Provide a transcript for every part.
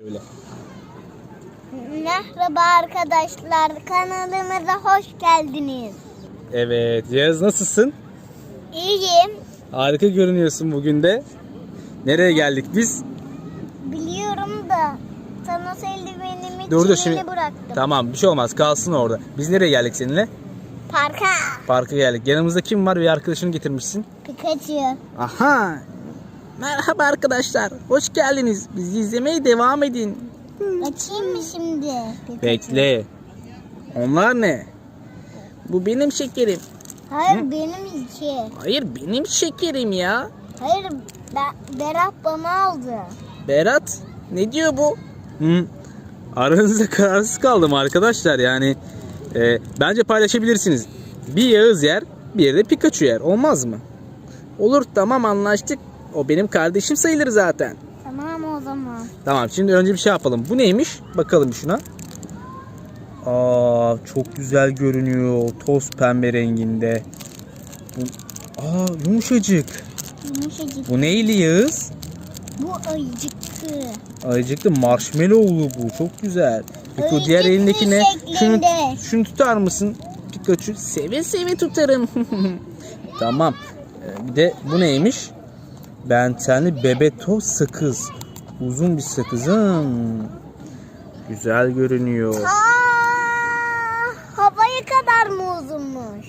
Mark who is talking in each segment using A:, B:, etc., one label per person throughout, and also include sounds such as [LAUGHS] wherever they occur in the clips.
A: Şöyle.
B: Merhaba arkadaşlar kanalımıza hoş geldiniz.
A: Evet. Yağız nasılsın?
B: İyiyim.
A: Harika görünüyorsun bugün de. Nereye geldik biz?
B: Biliyorum da sana eldivenimi
A: dur Dur, şimdi.
B: bıraktım.
A: Tamam bir şey olmaz kalsın orada. Biz nereye geldik seninle?
B: Parka.
A: Parka geldik. Yanımızda kim var? Bir arkadaşını getirmişsin.
B: Pikachu.
A: Aha. Merhaba arkadaşlar. Hoş geldiniz. Bizi izlemeye devam edin.
B: Açayım mı şimdi?
A: Bekle. Onlar ne? Bu benim şekerim.
B: Hayır benim iki.
A: Hayır benim şekerim ya.
B: Hayır Be- Berat bana aldı.
A: Berat ne diyor bu? Hı. Aranızda kararsız kaldım arkadaşlar yani. e, bence paylaşabilirsiniz. Bir Yağız yer, bir de Pikachu yer. Olmaz mı? Olur tamam anlaştık. O benim kardeşim sayılır zaten.
B: Tamam o zaman.
A: Tamam şimdi önce bir şey yapalım. Bu neymiş? Bakalım bir şuna. Aa çok güzel görünüyor. Toz pembe renginde. Bu, aa yumuşacık.
B: Yumuşacık.
A: Bu neyli Yağız?
B: Bu ayıcıktı.
A: Ayıcıklı marshmallowlu bu. Çok güzel. Peki o
B: Ayıcıklı
A: diğer elindeki ne? Şunu, şunu tutar mısın? Pikachu seve seve tutarım. [LAUGHS] tamam. Ee, Bir de bu neymiş? Bentenli Bebeto sakız. Uzun bir sakızın. Güzel görünüyor.
B: Aa, havaya kadar mı uzunmuş?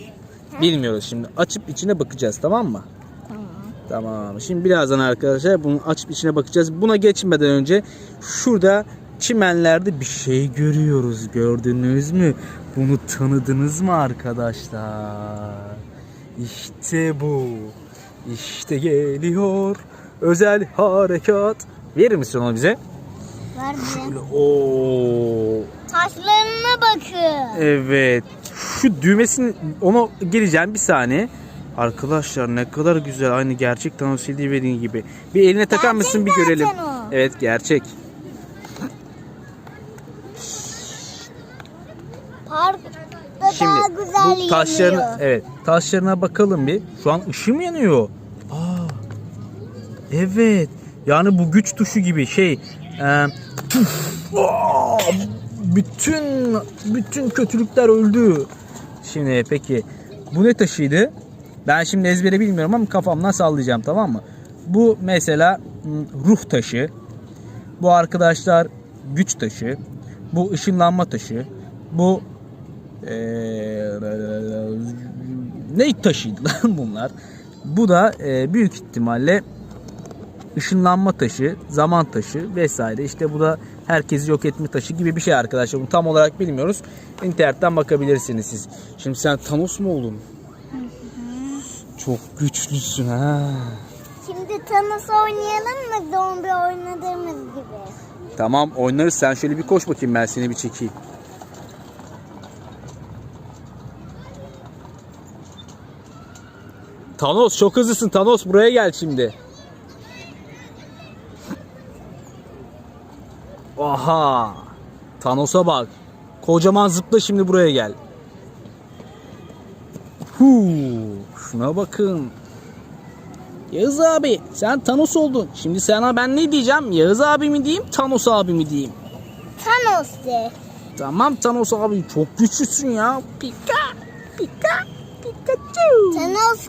A: Bilmiyoruz şimdi. Açıp içine bakacağız tamam mı?
B: Tamam.
A: Tamam. Şimdi birazdan arkadaşlar bunu açıp içine bakacağız. Buna geçmeden önce şurada çimenlerde bir şey görüyoruz. Gördünüz mü? Bunu tanıdınız mı arkadaşlar? İşte bu. İşte geliyor. Özel harekat. Verir misin onu bize?
B: Ver bize.
A: Şöyle, Oo.
B: Taşlarına bakın.
A: Evet. Şu düğmesini ona geleceğim bir saniye. Arkadaşlar ne kadar güzel aynı gerçek Thanos CD gibi. Bir eline takar
B: Gerçek
A: mısın bir görelim.
B: o.
A: Evet gerçek.
B: Parkta
A: Şimdi
B: daha güzel
A: bu taşlarına evet taşlarına bakalım bir. Şu an ışığı mı yanıyor? Evet. Yani bu güç tuşu gibi şey. E, puf, aa, bütün bütün kötülükler öldü. Şimdi peki bu ne taşıydı? Ben şimdi ezbere bilmiyorum ama kafamdan sallayacağım tamam mı? Bu mesela hmm, ruh taşı. Bu arkadaşlar güç taşı. Bu ışınlanma taşı. Bu eee ne taşıydı [LAUGHS] lan bunlar? Bu da eee, büyük ihtimalle ışınlanma taşı, zaman taşı vesaire. İşte bu da herkesi yok etme taşı gibi bir şey arkadaşlar. Bunu tam olarak bilmiyoruz. İnternetten bakabilirsiniz siz. Şimdi sen Thanos mu oldun? Çok güçlüsün ha.
B: Şimdi Thanos oynayalım mı zombi oynadığımız gibi?
A: Tamam oynarız. Sen şöyle bir koş bakayım ben seni bir çekeyim. Thanos çok hızlısın. Thanos buraya gel şimdi. Aha. Thanos'a bak. Kocaman zıpla şimdi buraya gel. Huu, şuna bakın. Yağız abi sen Thanos oldun. Şimdi sana ben ne diyeceğim? Yağız abi mi diyeyim Thanos abi mi diyeyim?
B: Thanos de.
A: Tamam Thanos abi çok güçlüsün ya. Pika pika Pikachu.
B: Thanos